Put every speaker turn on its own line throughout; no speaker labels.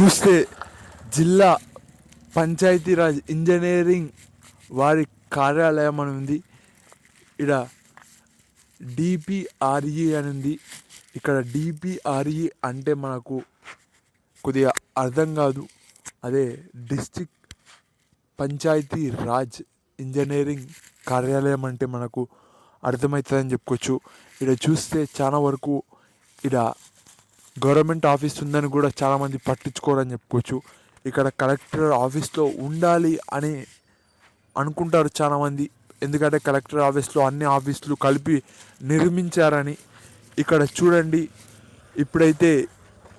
చూస్తే జిల్లా పంచాయతీరాజ్ ఇంజనీరింగ్ వారి కార్యాలయం అని ఉంది. ఇక్కడ డిపిఆర్ఈ అని ఉంది. ఇక్కడ డిపిఆర్ఈ అంటే మనకు కొద్దిగా అర్థం కాదు. అదే డిస్టిక్ పంచాయతీ రాజ్ ఇంజనీరింగ్ కార్యాలయం అంటే మనకు అర్థమవుతుందని చెప్పుకోవచ్చు. ఇక్కడ చూస్తే చాలా వరకు ఇక్కడ గవర్నమెంట్ ఆఫీస్ ఉందని కూడా చాలామంది పట్టించుకోరని చెప్పుకోవచ్చు. ఇక్కడ కలెక్టర్ ఆఫీస్లో ఉండాలి అని అనుకుంటారు చాలామంది. ఎందుకంటే కలెక్టర్ ఆఫీస్లో అన్ని ఆఫీసులు కలిపి నిర్మించారని ఇక్కడ చూడండి. ఇప్పుడైతే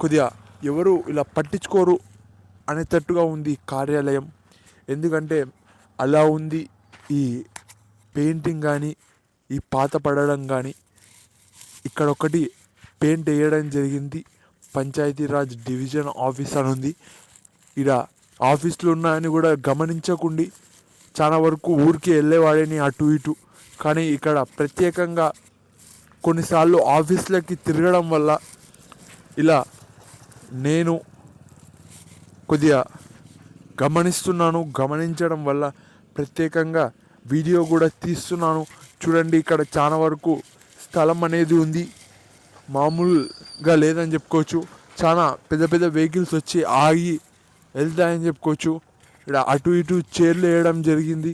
కొద్దిగా ఎవరు ఇలా పట్టించుకోరు అనేటట్టుగా ఉంది కార్యాలయం. ఎందుకంటే అలా ఉంది ఈ పెయింటింగ్ కానీ ఈ పాత పడడం కానీ. ఇక్కడ ఒకటి పెయింట్ వేయడం జరిగింది. పంచాయతీరాజ్ డివిజన్ ఆఫీస్ అని ఉంది. ఇక్కడ ఆఫీసులు ఉన్నాయని కూడా గమనించకుండి చాలా వరకు ఊరికి వెళ్ళేవాడని అటు ఇటు. కానీ ఇక్కడ ప్రత్యేకంగా కొన్నిసార్లు ఆఫీస్లకి తిరగడం వల్ల ఇలా నేను కొద్దిగా గమనిస్తున్నాను గమనించడం వల్ల ప్రత్యేకంగా వీడియో కూడా తీస్తున్నాను. చూడండి ఇక్కడ చాలా వరకు స్థలం అనేది ఉంది. మామూలుగా లేదని చెప్పుకోవచ్చు. చాలా పెద్ద పెద్ద వెహికల్స్ వచ్చి ఆగి వెళ్తాయని చెప్పుకోవచ్చు. ఇక్కడ అటు ఇటు చైర్లు వేయడం జరిగింది.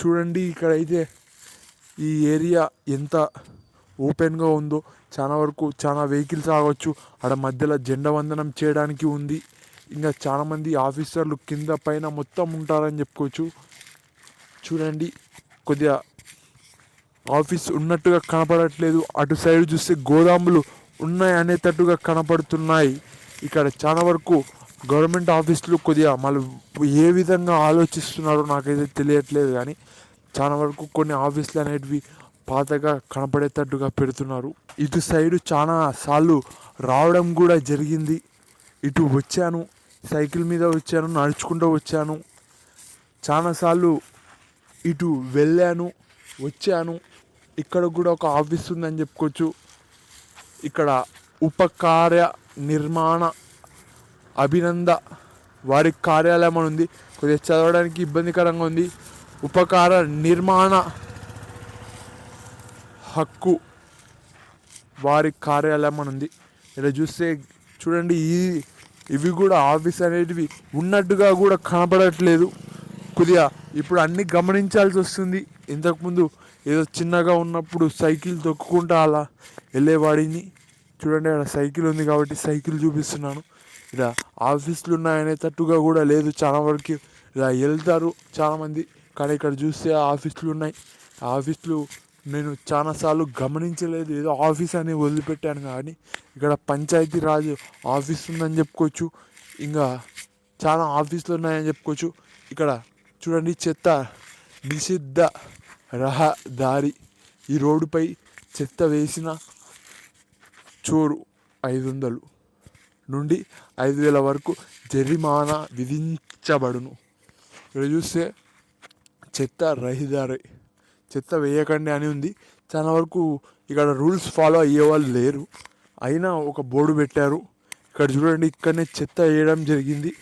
చూడండి ఇక్కడ అయితే ఈ ఏరియా ఎంత ఓపెన్గా ఉందో. చాలా వరకు చాలా వెహికల్స్ ఆగవచ్చు అక్కడ మధ్యలో జెండా వందనం చేయడానికి ఉంది. ఇంకా చాలామంది ఆఫీసర్లు కింద పైన మొత్తం ఉంటారని చెప్పుకోవచ్చు. చూడండి కొద్దిగా ఆఫీస్ ఉన్నట్టుగా కనపడట్లేదు. అటు సైడ్ చూస్తే గోదాములు ఉన్నాయి అనేటట్టుగా కనపడుతున్నాయి. ఇక్కడ చాలా వరకు గవర్నమెంట్ ఆఫీసులు కొద్దిగా మళ్ళీ ఏ విధంగా ఆలోచిస్తున్నారో నాకైతే తెలియట్లేదు కానీ చాలా వరకు కొన్ని ఆఫీసులు అనేటివి పాతగా కనపడేటట్టుగా పెడుతున్నారు. ఇటు సైడు చాలా సార్లు రావడం కూడా జరిగింది. ఇటు వచ్చాను సైకిల్ మీద వచ్చాను నడుచుకుంటూ వచ్చాను. చాలాసార్లు ఇటు వెళ్ళాను వచ్చాను. ఇక్కడ కూడా ఒక ఆఫీస్ ఉందని చెప్పుకోవచ్చు. ఇక్కడ ఉపకార్య నిర్మాణ అభినంద వారి కార్యాలయం అని ఉంది. కొద్దిగా చదవడానికి ఇబ్బందికరంగా ఉంది. ఉపకార నిర్మాణ హక్కు వారి కార్యాలయం అని ఉంది. ఇలా చూస్తే చూడండి ఈ ఇవి కూడా ఆఫీస్ అనేటివి ఉన్నట్టుగా కూడా కనపడట్లేదు. కొద్దిగా ఇప్పుడు అన్నీ గమనించాల్సి వస్తుంది. ఇంతకుముందు ఏదో చిన్నగా ఉన్నప్పుడు సైకిల్ తొక్కుకుంటా అలా వెళ్ళేవాడిని. చూడండి అక్కడ సైకిల్ ఉంది కాబట్టి సైకిల్ చూపిస్తున్నాను. ఇలా ఆఫీసులు ఉన్నాయనేటట్టుగా కూడా లేదు. చాలా వరకు ఇలా వెళ్తారు చాలామంది. కానీ ఇక్కడ చూస్తే ఆఫీసులు ఉన్నాయి. ఆ ఆఫీసులు నేను చాలాసార్లు గమనించలేదు. ఏదో ఆఫీస్ అని వదిలిపెట్టాను కానీ ఇక్కడ పంచాయతీ రాజు ఆఫీస్ ఉందని చెప్పుకోవచ్చు. ఇంకా చాలా ఆఫీసులు ఉన్నాయని చెప్పుకోవచ్చు. ఇక్కడ చూడండి చెత్త నిషిద్ధ రహదారి ఈ రోడ్డుపై చెత్త వేసిన చోరు ఐదు వందలు నుండి ఐదు వేల వరకు జరిమానా విధించబడును. ఇక్కడ చూస్తే చెత్త రహదారి చెత్త వేయకండి అని ఉంది. చాలా వరకు ఇక్కడ రూల్స్ ఫాలో అయ్యే వాళ్ళు లేరు. అయినా ఒక బోర్డు పెట్టారు. ఇక్కడ చూడండి ఇక్కడనే చెత్త వేయడం జరిగింది.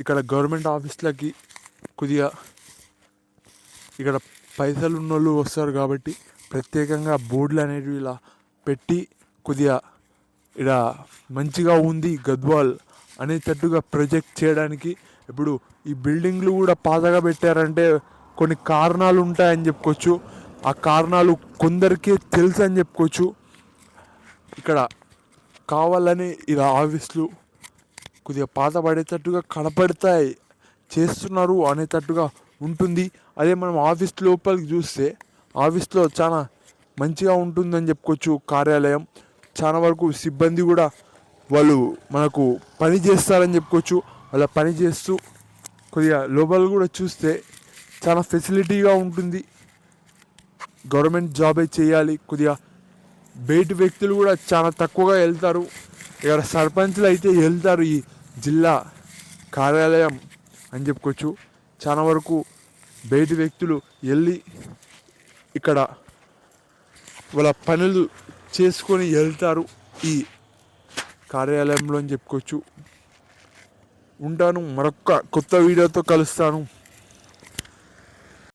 ఇక్కడ గవర్నమెంట్ ఆఫీస్లకి కొద్దిగా ఇక్కడ పైసలు ఉన్న వాళ్ళు వస్తారు కాబట్టి ప్రత్యేకంగా బోర్డులు అనేటివి ఇలా పెట్టి కొద్దిగా ఇక్కడ మంచిగా ఉంది గద్వాల్ అనేటట్టుగా ప్రొజెక్ట్ చేయడానికి. ఇప్పుడు ఈ బిల్డింగ్లు కూడా పాతగా పెట్టారంటే కొన్ని కారణాలు ఉంటాయని చెప్పుకోవచ్చు. ఆ కారణాలు కొందరికే తెలుసు అని చెప్పుకోవచ్చు. ఇక్కడ కావాలని ఇలా ఆఫీసులు కొద్దిగా పాత పడేటట్టుగా కనపడతాయి చేస్తున్నారు అనేటట్టుగా ఉంటుంది. అదే మనం ఆఫీస్ లోపలికి చూస్తే ఆఫీస్లో చాలా మంచిగా ఉంటుందని చెప్పుకోవచ్చు కార్యాలయం. చాలా వరకు సిబ్బంది కూడా వాళ్ళు మనకు పని చేస్తారని చెప్పుకోవచ్చు. అలా పని చేస్తూ కొద్దిగా లోపల కూడా చూస్తే చాలా ఫెసిలిటీగా ఉంటుంది. గవర్నమెంట్ జాబే చేయాలి. కొద్దిగా బయట వ్యక్తులు కూడా చాలా తక్కువగా వెళ్తారు. ఇక్కడ సర్పంచ్లు అయితే వెళ్తారు ఈ జిల్లా కార్యాలయం అని చెప్పుకోవచ్చు. చాలా వరకు బయటి వ్యక్తులు వెళ్ళి ఇక్కడ వాళ్ళ పనులు చేసుకొని వెళ్తారు ఈ కార్యాలయంలో అని చెప్పుకోవచ్చు. ఉంటాను. మరొక కొత్త వీడియోతో కలుస్తాను.